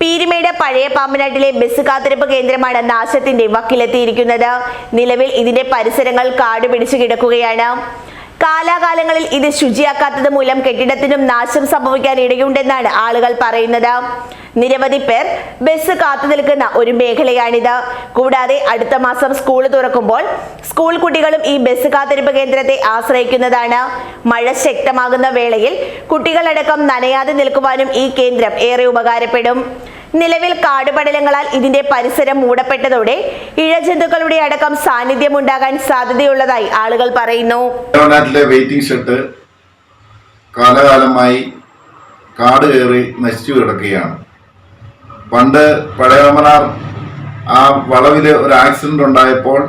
പീരുമേട് പഴയ പാമ്പനാട്ടിലെ ബസ് കാത്തിരിപ്പ് കേന്ദ്രമാണ് നാശത്തിന്റെ വക്കിലെത്തിയിരിക്കുന്നത്. നിലവിൽ ഇതിന്റെ പരിസരങ്ങൾ കാട് പിടിച്ചു കിടക്കുകയാണ്. കാലാകാലങ്ങളിൽ ഇത് ശുചിയാക്കാത്തത് മൂലം കെട്ടിടത്തിനും നാശം സംഭവിക്കാൻ ഇടയുണ്ടെന്നാണ് ആളുകൾ പറയുന്നത്. നിരവധി പേർ ബസ് കാത്തു നിൽക്കുന്ന ഒരു മേഖലയാണിത്. കൂടാതെ അടുത്ത മാസം സ്കൂൾ തുറക്കുമ്പോൾ സ്കൂൾ കുട്ടികളും ഈ ബസ് കാത്തിരിപ്പ് കേന്ദ്രത്തെ ആശ്രയിക്കുന്നതാണ്. മഴ ശക്തമാകുന്ന വേളയിൽ കുട്ടികളടക്കം നനയാതെ നിൽക്കുവാനും ഈ കേന്ദ്രം ഏറെ ഉപകാരപ്പെടും. നിലവിൽ കാടുപടലങ്ങളാൽ ഇതിന്റെ പരിസരം മൂടപ്പെട്ടതോടെ ഇഴജന്തുക്കളുടെ അടക്കം സാന്നിധ്യം ഉണ്ടാകാൻ സാധ്യതയുള്ളതായി ആളുകൾ പറയുന്നു. വെയിറ്റിംഗ് ഷെഡ് കാലകാലമായി കാട് കയറി നശിച്ചു കിടക്കുകയാണ്. പണ്ട് പഴയമനാർ ആ വളവിൽ ഒരു ആക്സിഡന്റ് ഉണ്ടായപ്പോൾ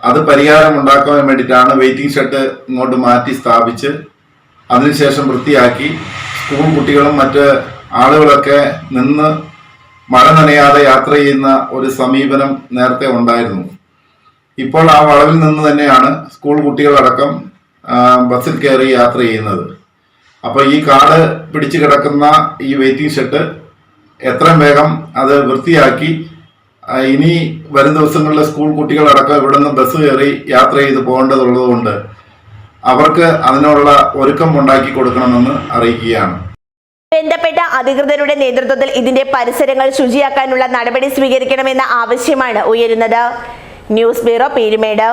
അത് പരിഹാരം ഉണ്ടാക്കാൻ വേണ്ടിയിട്ടാണ് വെയിറ്റിംഗ് ഷെഡ് ഇങ്ങോട്ട് മാറ്റി സ്ഥാപിച്ച് അതിനുശേഷം വൃത്തിയാക്കി സ്കൂൾ കുട്ടികളും മറ്റ് ആളുകളൊക്കെ നിന്ന് മഴ നനയാതെ യാത്ര ചെയ്യുന്ന ഒരു സമീപനം നേരത്തെ ഉണ്ടായിരുന്നു. ഇപ്പോൾ ആ വളവിൽ നിന്ന് തന്നെയാണ് സ്കൂൾ കുട്ടികളടക്കം ബസ്സിൽ കയറി യാത്ര ചെയ്യുന്നത്. അപ്പോൾ ഈ കാട് പിടിച്ചു കിടക്കുന്ന ഈ വെയിറ്റിംഗ് ഷെഡ് എത്രയും വേഗം അത് വൃത്തിയാക്കി ഇനി വരും ദിവസങ്ങളിലെ സ്കൂൾ കുട്ടികളടക്കം ഇവിടെ നിന്ന് ബസ് കയറി യാത്ര ചെയ്ത് പോകേണ്ടതുള്ളതുകൊണ്ട് അവർക്ക് അതിനുള്ള ഒരുക്കം ഉണ്ടാക്കി കൊടുക്കണമെന്ന് അറിയിക്കുകയാണ്. ബന്ധപ്പെട്ട അധികൃതരുടെ നേതൃത്വത്തിൽ ഇതിന്റെ പരിസരങ്ങൾ ശുചിയാക്കാനുള്ള നടപടി സ്വീകരിക്കണമെന്ന ആവശ്യമാണ് ഉയരുന്നത്. News bureau Peermade.